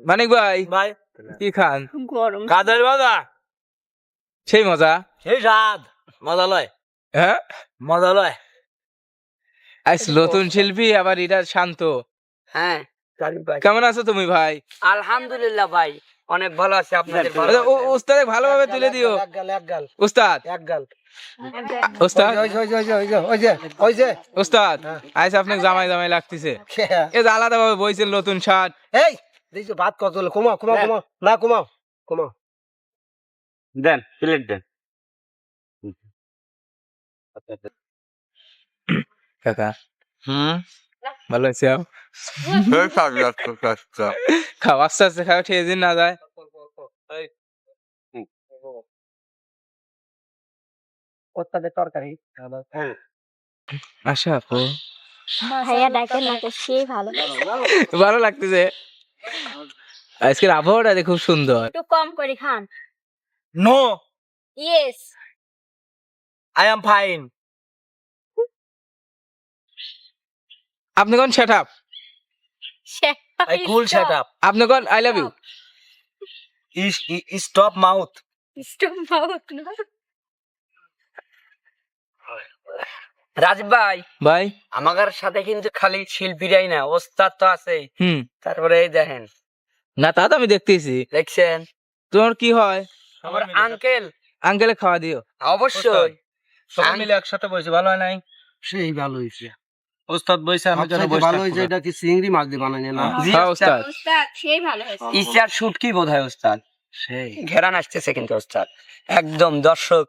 মানিক ভাই। ভাই। কি খান? গরম। কাদের বাদা সেই মজা। সেই স্বাদ। মজা লয়। হ্যাঁ? মজা লয়। আজ নতুন শিল্পী আবার এটা শান্ত। হ্যাঁ। কেমন আছো তুমি ভাই? আলহামদুলিল্লাহ ভাই অনেক ভালো আছে আপনাদের ভালো আচ্ছা, উস্তাদ ভালোভাবে তুলে দিও। এক গাল এক গাল। উস্তাদ উস্তাদ উস্তাদ আপনাকে জামাই জামাই লাগতেছে। খেয়া। এ আলাদা ভাবে বইছেন নতুন শার্ট। এই! দেখছ ভাত কত হলো? কমাও কমাও কমাও না কমাও কমাও দেন প্লেট দেন। কাকা। হুম? ভালো আছে খাও আস্তে আস্তে খাও ঠিক দিন না যায়। তরকারি। আশা আপু। ভালো লাগতেছে। আজকের আবহাওয়াটা খুব সুন্দর। একটু কম করে খান। No yes I am fine আপনি কোন set up I cool shut up আপনি কোন I love you is stop mouth Rajib ভাই ভাই। আমার সাথে কিন্তু খালি শিল্পীরাই না ওস্তাদ তো আছে হুম। তারপরে এই দেখেন। না তা তো আমি দেখতেছি। দেখছেন? তোমার কি হয়? আমার আঙ্কেল। আঙ্কেলে খাওয়া দিও। অবশ্যই। সবাই মিলে একসাথে বসে ভালো হয় নাই? সেই ভালো হয়েছে। ওস্তাদ বইছে আমি যেন বসে ভালো হয়েছে এটা কি চিংড়ি মাছ দিয়ে বানানি না জি, হ্যাঁ ওস্তাদ। উস্তাদ সেই ভালো হয়েছে। ইচার শুটকি বোধ হয় ওস্তাদ। সেই। ঘেরান আসতেছে কিন্তু ওস্তাদ। একদম দর্শক।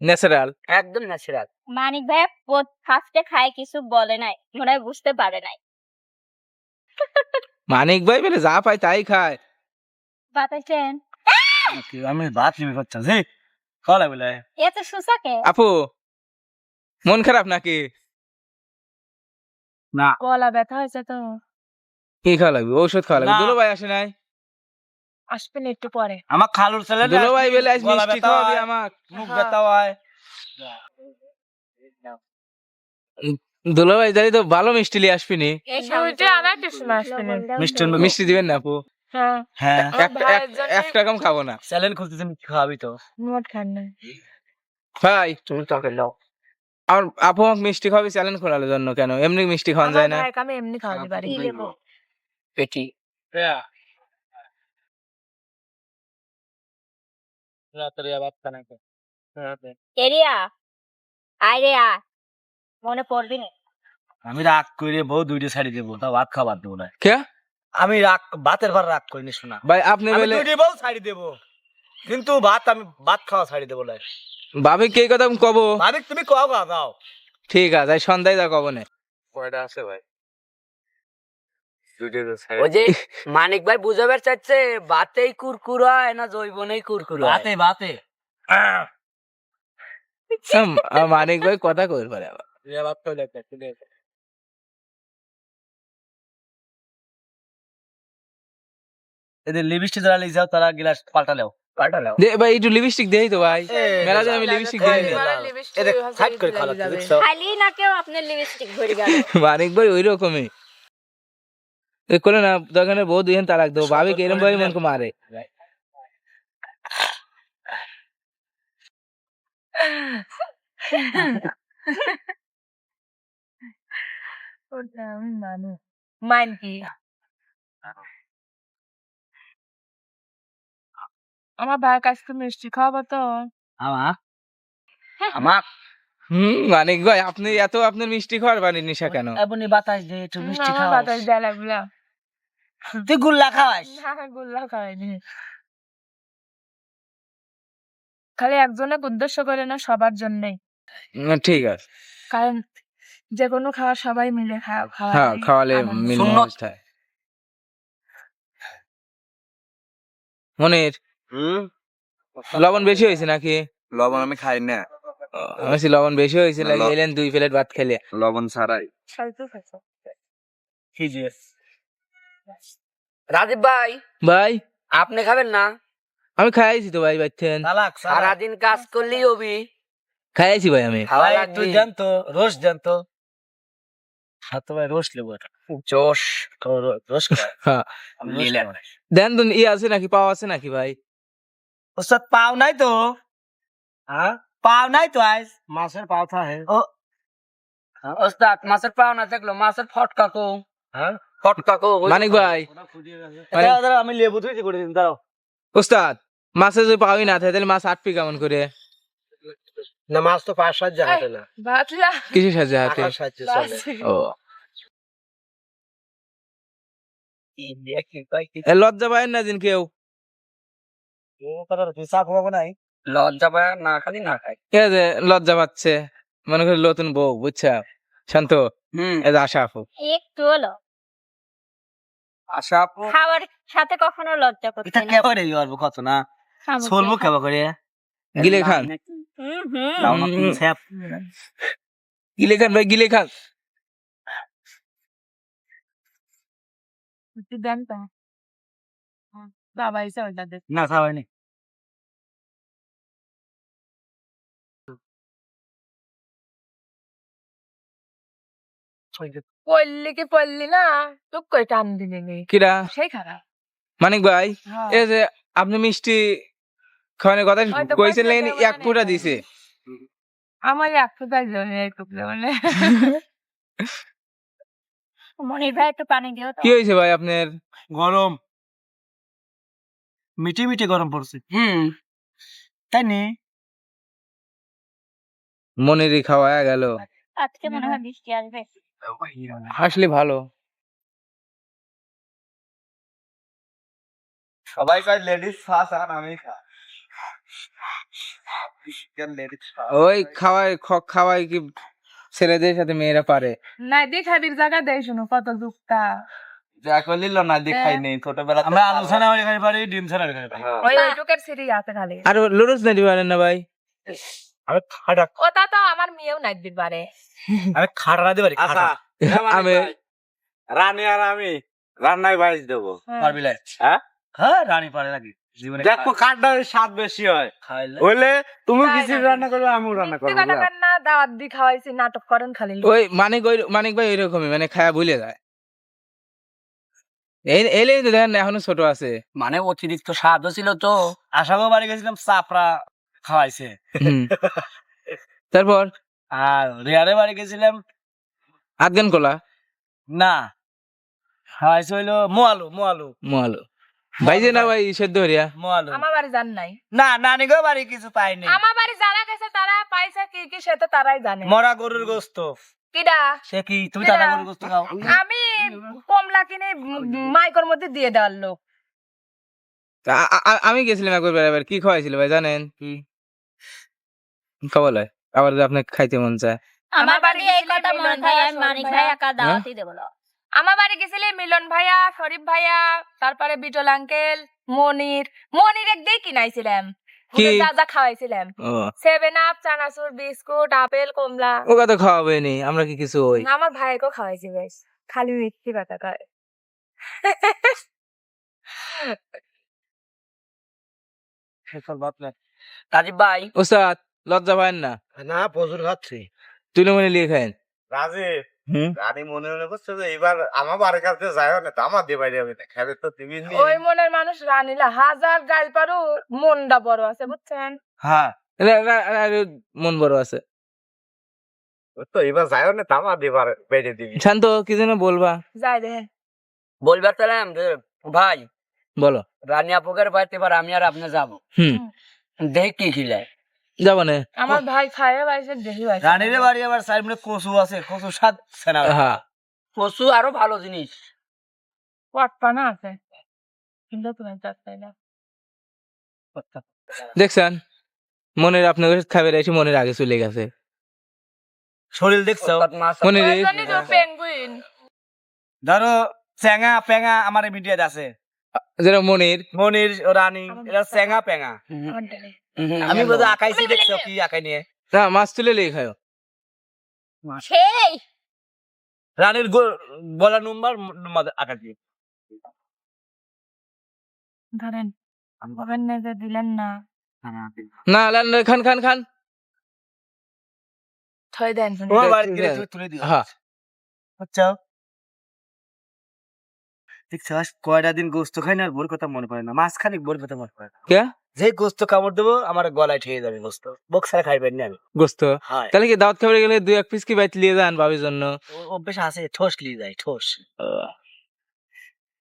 ন্যাচারাল। একদম ন্যাচারাল। মানিক ভাইয়া ফার্স্টে খায় কিছু বলে নাই মনে হয় বুঝতে পারে নাই। মানিক ভাই বলে যা পায় তাই খায়। বাতাইছেন আমি ভাত নিবি করছি জি খাওয়া বলে এত সুসাকে আপু মন খারাপ নাকি? গলা ব্যথা হয়েছে তো। কি খাওয়া লাগবে? ঔষধ খাওয়া লাগবে? না। দুলো ভাই আসে নাই? আসবেন একটু পরে। আমার খালুর ছেলে দুলো ভাই বলে আজ মিষ্টি খাওয়াবি হয়, মুখ ব্যথা হয়। দুলো ভাই জানি তো ভালো মিষ্টি আসবি নি। মিষ্টি মিষ্টি দিবেন না আপু? হ্যাঁ। হ্যাঁ। একটা এক- জন্য- কম খাব না। স্যালেন খুলতেছে মিষ্টি খাওয়াবি তো। নোট খান না। ভাই তুমি তবে লও। আমার আপু আমাকে মিষ্টি খাওয়াবি করার জন্য কেন? এমনি মিষ্টি খাওয়ান যায় না। আমার আমি এমনি খাওয়াতে পারি। কি দেবো রাত্রে ভাত খানা এরিয়া আরে আ? মনে পড়বি না? আমি রাগ করে বউ দুইটা ছাড়ি দেবো তা ভাত খাবার দেবো না। কে? আমি রাগ ভাতের ভাত রাগ করিনি শোনা। ভাই আপনি আমি বলে দুইটা বউ ছাড়ি দেবো কিন্তু ভাত আমি ভাত খাওয়া ছাড়ি দেবো লাই ভাবি কে কথা কব? ভাবি তুমি কও গা দাও ঠিক আছে সন্ধ্যায় যা কব না কয়টা আছে ভাই? ওই যে মানিক ভাই বুঝাবার চাচ্ছে বাতেই কুরকুর হয় না জৈবনেই কুরকুর হুম, আমার মানিক ভাই কথা কই পারে এদের লিপস্টিক যারা যাও তারা গিলাস পাল্টালেও। পাঠালাও দে ভাই একটু লিপস্টিক দেই তো ভাই। মেলা আমি লিপস্টিক দেই লিপস্টিক এদের সাইড করে দিলে খাওয়া যাবে। দেখছ খালি না কেউ আপনার লিপস্টিক ভরে গেল। মানিক ভাই ওই রকমই এ করে না দোকানে বউ দুইজন তালাক দেবো ভাবি কিরম ভাই কো মারে ওটা আমি মানি মাইন কি আমার ভাইয়ের কাছে তো মিষ্টি খাওয়াবো তো আমার আমার হুম মানিক ভাই আপনি এত আপনার মিষ্টি খাওয়ার বানি নিশা কেন এমনি বাতাস দিয়ে একটু মিষ্টি খাওয়া বাতাস দেয়া লাগবে না তুই গুল্লা খাওয়াস? না গোল্লা খাওয়াইনি। খালি একজনের উদ্দেশ্য করে না সবার জন্যই। ঠিক আছে। কারণ যে কোনো খাওয়া সবাই মিলে খাওয়া খাওয়া হ্যাঁ খাওয়ালে মিল। অবস্থায় মনির লবণ বেশি হয়েছে নাকি? লবণ আমি খাই না। আমি লবণ বেশি হয়েছে না, লাগে এলেন দুই প্লেট ভাত খেলে লবণ ছাড়াই। কি যে রাজীব ভাই ভাই আপনি খাবেন না আমি খাইছি তো ভাই বাইতেন তালাক সারা সারাদিন কাজ করলেই হবি খাইছি ভাই আমি। খাওয়া ভাই লাগবে। তুই জানতো রোজ জানতো হাত ভাই রোজ লেবো জোশ। রোজ হ্যাঁ। নিলেন দেন তো ই আছে নাকি পাওয়া আছে নাকি ভাই? ওস্তাদ পাও নাই তো? হ্যাঁ? পাও নাই তো আজ? মাছের পাও থা হে ও। ওস্তাদ মাছের পাও না দেখল মাছের ফটকা কো। হ্যাঁ? ফটকা কো মানিক ভাই। মানে- দাঁড়াও, দাঁড়াও, আমি লেবু ধুইছি করে দিন দাঁড়াও। ওস্তাদ মাছে যদি পাওয়াই না তাহলে মাছ আটপি কেমন করে? না মাছ তো পাঁচ সাত জায়গাতে না। বাতলা কিসের সাহায্যে হাতে? আকাশ সাহায্যে চলে। ও। লজ্জা পায় না দিন কেউ? লজ্জা পায় না খালি না খাই এ যে লজ্জা পাচ্ছে। মনে করি নতুন বউ বুঝছা? শান্ত। হুম। এ যে আশা আপু। একটু হলো। আশা আপু? খাওয়ার সাথে কখনো লজ্জা করতে এটা না। কে করে কত না? খাব কেবা করে। গিলে খান। হুম হুম। গিলে খান ভাই গিলে খান। তুই দেন তো? বাবা এসে ওইটা দেখ। না খাওয়াই নি পড়লি কি পড়লি না? টুক করে টান দিলি নি। কিরা? সেই খারাপ। মানিক ভাই হ্যাঁ। এই যে আপনি মিষ্টি খাওয়ানোর কথা হয়তো কইছেন কইছে লেকিন কেউ এক ফুটা দিছে। আমার জন্য একটু মানে। মনির ভাই একটু পানি দিও তো। কি হয়েছে ভাই আপনার? গরম। মিটি মিটি গরম পড়ছে। হুম। তাই নি? মনেরই খাওয়া গেল। আজকে মনে হয় বৃষ্টি আসবে। আসলে ভালো। সবাই কয় লেডিস ফার্স্ট আর আমি ওই খাওয়াই খাওয়াই কি ছেলেদের সাথে মেয়েরা পারে। নাই দেখাবির জায়গা দেয় শুনো কত দুঃখটা। যা করলিল না দেখাই নেই ছোটবেলা আমরা আলু ছানা খাই পারি ডিম ছানা খাই পারি ওই ওইটুকের সিঁড়ি আছে খালি। আর লুডোস নাইতে পারেন না ভাই? আমি খাটা ওটা তো আমার মেয়েও নাই দিতে পারে আমি খাটা না দিতে পারি আচ্ছা খাটা আমি রানী আর আমি রান্নায় দেবো। পারবি লাই। হ্যাঁ? হ্যাঁ রানী পারে নাকি? জীবনে দেখো স্বাদ বেশি হয়। হইলে তুমি কিছু রান্না করবে আমিও রান্না করব না দাওয়াত দি খাওয়াইছি নাটক করেন খালি। ওই মানিক ওই মানিক ভাই ওইরকমই মানে খায়া ভুলে যায়। এই এলে তো দেখেন এখনও ছোট আছে। মানে অতিরিক্ত স্বাদও ছিল তো। আশাগো বাড়ি গেছিলাম চাপড়া খাওয়াইছে। তারপর? আর রেয়ারে বাড়ি গেছিলাম। আধগান কলা? না। খাওয়াইছে হইল মোয়ালু মোয়ালু। মোয়ালো। ভাই না ভাই সেদ্ধ হরিয়া মোয়ালু। আমার বাড়ি জান নাই। না নানি গো বাড়ি কিছু পাইনি আমার বাড়ি যারা গেছে তারা পাইছে কি কি সে তো তারাই জানে। মরা গরুর গোস্ত। কিডা? সে কি? তুমি? দাদা গরুর গোস্ত খাও? আমি কমলা কিনে মাইকর মধ্যে দিয়ে দেওয়ার লোক। আমি গেছিলাম একবার বেড়াবার কি খাওয়াইছিল ভাই জানেন? কি? লয় আবার যদি আপনার খাইতে মন চায়। আমার বাড়ি এই কথা মনে থাকে আমি মানিক শরীফ ভাই একা দাওয়াতই দেবো আমার বাড়ি গেছিলে মিলন ভাইয়া শরীফ ভাইয়া তারপরে বিটল আঙ্কেল মনির। মনির একদিন কিনাইছিলাম। কি? ওদের যা যা খাওয়াইছিলাম সেভেন আপ চানাচুর বিস্কুট আপেল কমলা। ও কথা খাওয়াবে নি আমরা কি কিছু ওই আমার ভাইকেও খাওয়াইছি বেশ। খালি মিথ্যি কথা কয় বাদ না। রাজীব ভাই। ওস্তাদ লজ্জা পায় না। না প্রচুর খাচ্ছি। তুলে মনে লিয়ে খায়েন রাজীব রানী মনে মনে করছে যে এবার আমার বাড়ির কাছে যাই না তো আমার দিয়ে বাইরে না খাবে তো তুমি ওই মনের মানুষ রানিলা হাজার গাল পারু মনটা বড় আছে বুঝছেন? হ্যাঁ মন বড় আছে। তো এবার যাই না তো আমার দিয়ে বাইরে দিবি। শান্ত কি যেন বলবা? যাই দেখেন বলবার তাহলাম যে ভাই বলো। রানী আপুকের বাড়িতে এবার আমি আর আপনি যাব। হুম। দেখ কি যাব না আমার ভাই খায় পাইছে দেখি পাইছে। রানীর বাড়ি আবার সাইড মানে কচু আছে কচু স্বাদ সেনা হ্যাঁ। আরও ভালো জিনিস পটপানা আছে। কিন্তু তুমি চাচ্ছাই না দেখছেন? মনের আপনার কাছে খাবে এসে মনের আগে চলে গেছে। শরীর দেখছ? ওস্তাদ মাছ মনে রে জানি তো পেঙ্গুইন ধরো চেঙ্গা পেঙ্গা আমার মিডিয়াতে আছে। যেটা মনের মনির রানী আমার ডালে। হুম, আমি বোধ আকাইছি দেখছ কি আকাই নিয়ে? না মাছ তুলে লিয়ে সেই! রানীর গো- বলা নম্বর আকাই দিয়ে। ধরেন বাবার নেজে দিলেন না। না লান খান খান খান। থই দেন তোমার বাড়ি গেলে তুলে দিও হ্যাঁ। দেখছাস কয়টা দিন গোস্ত খাই না আর বোর কথা মনে পড়ে না। মাঝখানে বোর কথা মনে পড়ে না। কে? যে গোস্ত কামড় দেবো আমার গলায় ঠেয়ে যাবে গোস্ত। বক্সার খাইবেন না আমি। গোস্ত? তাহলে কি দাওয়াত খাবার গেলে দুই এক পিস কি বাইতে নিয়ে যান ভাবির জন্য? অভ্যেস আছে ঠোস লিয়ে যায় ঠোস।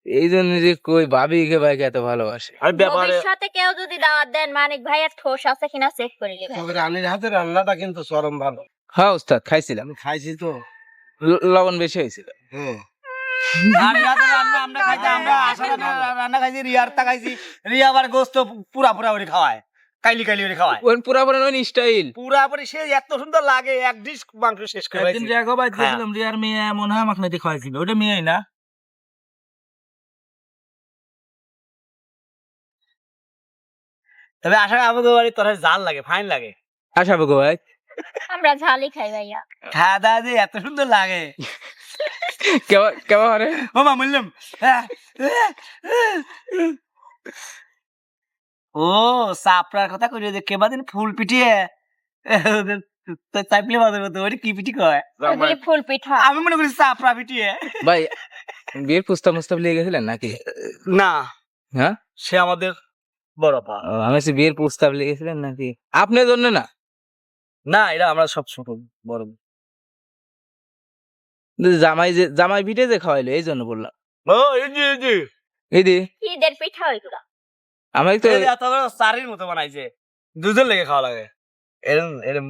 এই জন্য যে কই ভাবিকে ভাইকে এত ভালোবাসে। আর ব্যাপারে ভবিষ্যতে কেউ যদি দাওয়াত দেন মানিক ভাইয়ের ঠোস আছে কিনা চেক করে নেবেন তবে রানীর হাতে রান্নাটা কিন্তু চরম ভালো। হ্যাঁ উস্তাদ খাইছিলাম। খাইছি তো। লবণ বেশি হয়েছিল। হ্যাঁ। রানীর হাতে রান্না আমরা খাইছি আমরা আশা রান্না খাইছি রিয়ার তা খাইছি। রিয়া আবার গোস্ত পুরা পুরা করে খাওয়ায় কাইলি কাইলি করে খাওয়ায়। ওই পুরা পুরা ওই স্টাইল। পুরা পুরি সে এত সুন্দর লাগে এক ডিশ মাংস শেষ করে একদিন ফেলেছি। রিয়াকে বাইতে হ্যাঁ। রিয়ার মেয়ে মনে হয় আমাকে খাওয়াইছিল ওটা মেয়েই না? তবে আশা আমাদের বাড়ি তোর জাল লাগে ফাইন লাগে। আশা বগো ভাই। আমরা ঝালই খাই ভাইয়া। খাওয়া দাওয়া যে এত সুন্দর লাগে। কেমন ও মা বললাম ও সাপড়ার কথা যে ফুল পিটিয়ে। চাইপলে বাজার মতো ওটা কি পিটি কয়? ফুল পিঠা আমি মনে করি চাপড়া পিটিয়ে। ভাই বিয়ের প্রস্তাব মুস্তাব লিয়ে গেছিলেন নাকি? না। হ্যাঁ? সে আমাদের বড় পা আমি ভাবছি বিয়ের প্রস্তাব লিয়ে গেছিলেন নাকি? আপনার জন্য না? না এটা আমরা সব ছোট বড়। জামাই যে জামাই পিঠে যে খাওয়াইলো এই জন্য বললাম। ও এই যে এই যে। এই দি ঈদের পিঠা হইল। আমি তো চারির মতো বানাইছে। দুজন লেগে খাওয়া লাগে। এরম এরম।